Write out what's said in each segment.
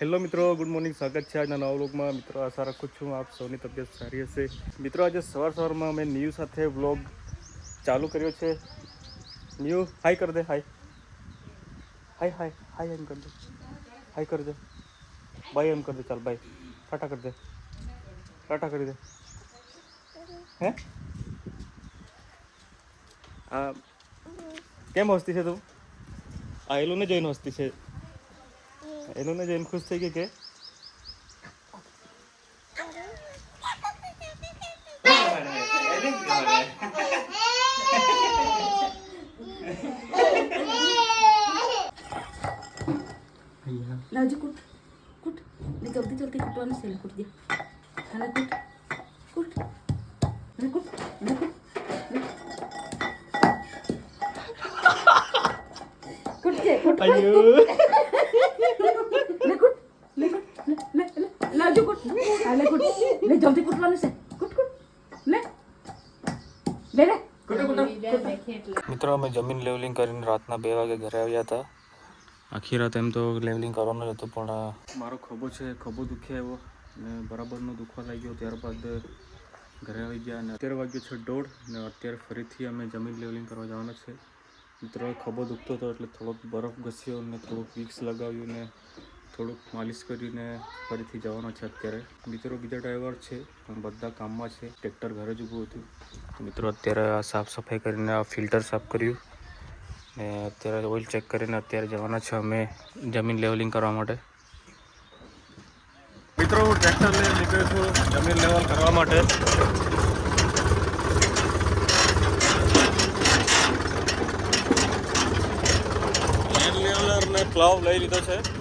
Hello મિત્રો. Good morning સ્વાગત છે આજના નવા મિત્રો, આશા રાખું છું આપ સૌની તબિયત સારી હશે. મિત્રો, આજે સવાર સવારમાં અમે ન્યૂ સાથે વ્લોગ ચાલુ કર્યો છે. ન્યૂ હાય કર દે હાય હાય હાય હાય એમ કર દે. હાય કર દે. બાય એમ કર દે. ચાલ બાય ટાટા કર દે. ટાટા કરી દે. હે? આ, કેમ હસતી છે તું? આ એલું ને જોઈને હસતી છે. એનું ને જોઈને ખુશ થઈ ગઈ કે? લાવજો કૂટ કૂટ. ને જલ્દી જલ્દી કૂટવાનું છે કૂટ દે. હાલે કૂટ કૂટ ને કૂટ ને કૂટ કૂટ. દે કૂટ અయ్యో ને કૂટ ને કૂટ લે લે લે લાવજો કૂટ હાલે કૂટ ને જલ્દી કૂટવાનું છે કૂટ કૂટ લે લે લે મિત્રો અમે જમીન લેવલિંગ કરીને રાતના બે વાગે ઘરે આવ્યા હતા. આખી રાત એમ તો લેવલિંગ કરવાનું જ હતું પણ મારો ખભો છે ખભો દુખે આવ્યો અને બરાબરનો દુખવા લાગ્યો ત્યારબાદ ઘરે આવી ગયા અને અત્યારે વાગ્યો છે દોઢ ને અત્યારે ફરીથી અમે જમીન લેવલિંગ કરવા જવાના છે. મિત્રો ખભો દુખતો હતો એટલે થોડોક બરફ ઘસ્યો અને થોડુંક વિક્સ લગાવ્યું ને થોડુંક માલિશ કરીને ફરીથી જવાનો છે અત્યારે. મિત્રો બીજા ડ્રાઈવર છે, પણ બધા કામમાં છે. ટ્રેક્ટર ઘરે જ ઊભું હતું. મિત્રો અત્યારે આ સાફ સફાઈ કરીને આ ફિલ્ટર સાફ કર્યું. ને અત્યારે ઓઇલ ચેક કરીને અત્યારે જવાના છે અમે જમીન લેવલિંગ કરવા માટે. મિત્રો, હું ટ્રેક્ટર લઈને નીકળ્યો છું જમીન લેવલ કરવા માટે. લેવલર ને પ્લાવ લઈ લીધો છે.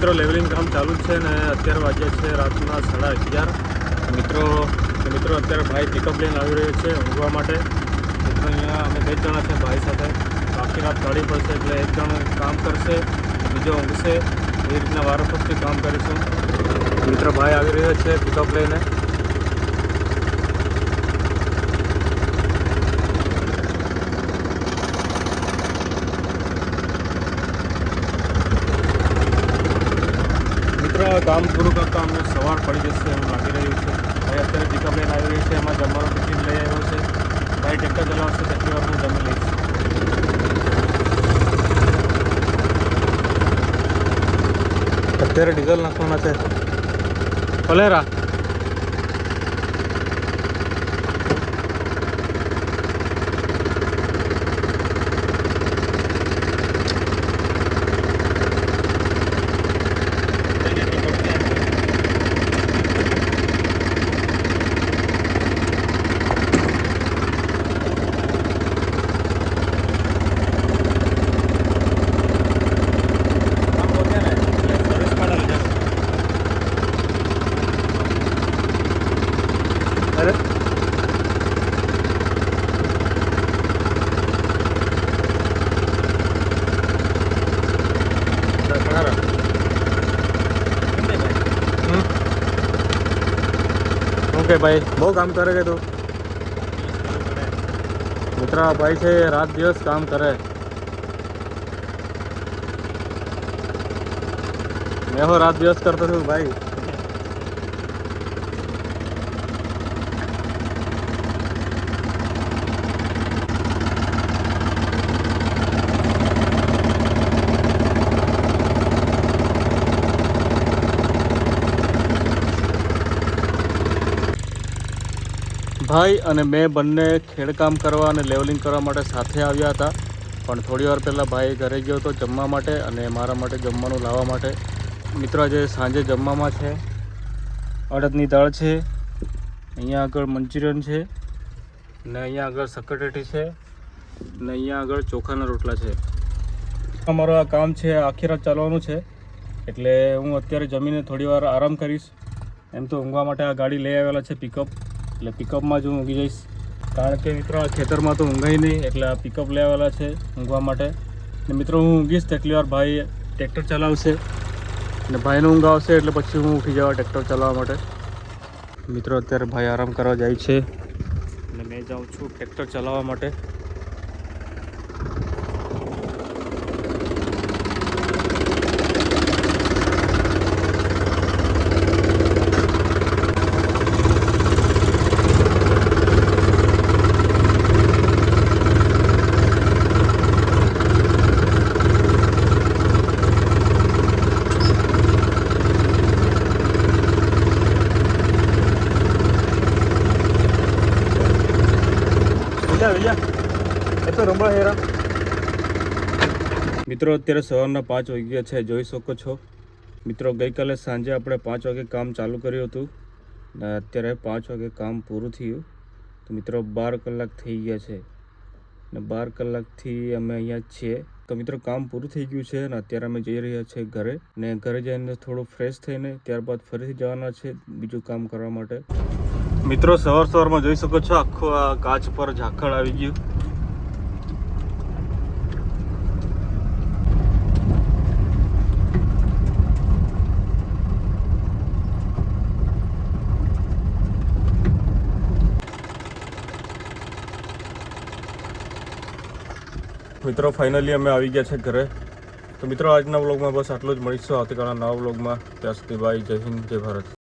મિત્રો લેવલિંગ કામ ચાલુ છે ને અત્યારે વાગ્યા છે રાતના સાડા અગિયાર. મિત્રો મિત્રો, અત્યારે ભાઈ પિકઅપ લઈને આવી રહ્યો છે ઊંઘવા માટે. મિત્રો, અહીંયા અમે બે જણા છે ભાઈ સાથે. આખી રાત કાઢી પડશે એટલે એક જણ કામ કરશે, બીજો ઊંઘશે. એ રીતના વારાફરતી કામ કરીશું. મિત્રો, ભાઈ આવી રહ્યો છે પિકઅપ લઈને. મિત્રો કામ પૂરું કરતાં અમને સવાર પડી જશે એવું લાગી રહ્યું છે. ભાઈ અત્યારે પિકઅપ લઈને આવી રહ્યું છે. એમાં જમવાનું ટિફિન લઈ આવ્યો છે. ભાઈ ટેક્ટર ચલાવશે તેટલી વાર હું જમી લઈશ. અત્યારે ડીઝલ નાખવાના છે. અરે ઓકે ભાઈ બહુ કામ કરે કે તું? મિત્ર ભાઈ છે, રાત દિવસ કામ કરે. મેં હો રાત દિવસ કરતો છું, ભાઈ. ભાઈ અને મેં બંને ખેડકામ કરવા અને લેવલિંગ કરવા માટે સાથે આવ્યા હતા. પણ થોડી વાર પહેલાં ભાઈ ઘરે ગયો હતો જમવા માટે અને મારા માટે જમવાનું લાવવા માટે. મિત્રો, આજે સાંજે જમવામાં છે. અડદની દાળ છે. અહીંયા આગળ મંચુરિયન છે. ને અહીંયા આગળ સકટેટી છે. ને અહીંયા આગળ ચોખાના રોટલા છે. અમારું આ કામ છે, આખી રાત ચાલવાનું છે. એટલે હું અત્યારે જમીને થોડી વાર આરામ કરીશ. એમ તો ઊંઘવા માટે આ ગાડી લઈ આવેલા છે પિકઅપ એટલે પિકઅપમાં જ હું ઊંઘી જઈશ. કારણ કે મિત્રો ખેતરમાં તો ઊંઘાય નહીં, એટલે આ પિકઅપ લેવાલા છે ઊંઘવા માટે. ને મિત્રો, હું ઊંઘીશ તેટલી વાર ભાઈ ટ્રેક્ટર ચલાવશે. અને ભાઈને ઊંઘ આવશે, એટલે પછી હું ઉઠી જવા ટ્રેક્ટર ચલાવવા માટે. મિત્રો, અત્યારે ભાઈ આરામ કરવા જાય છે. અને મેં જાઉં છું ટ્રેક્ટર ચલાવવા માટે. હેરા મિત્રો, અત્યારે સવારના પાંચ વાગ્યા છે. જોઈ શકો છો. મિત્રો, ગઈકાલે સાંજે આપણે પાંચ વાગે કામ ચાલુ કર્યું હતું ને અત્યારે પાંચ વાગે કામ પૂરું થયું. તો મિત્રો, બાર કલાક થઈ ગયા છે ને બાર કલાકથી અમે અહીંયા છીએ. તો મિત્રો, કામ પૂરું થઈ ગયું છે અને અત્યારે અમે જઈ રહ્યા છીએ ઘરે ને ઘરે જઈને થોડું ફ્રેશ થઈને ત્યારબાદ ફરીથી જવાના છે બીજું કામ કરવા માટે. મિત્રો, સવાર સવારમાં જોઈ શકો છો, આખું આ કાચ પર ઝાકળ આવી ગયું. મિત્રો ફાઇનલી અમે આવી ગયા છે ઘરે. તો મિત્રો, આજના વ્લોગમાં બસ આટલું જ મળીશું. આવતીકાલના નવા વ્લોગમાં ત્યાં સુધી બાય જય હિન્દ, જય ભારત.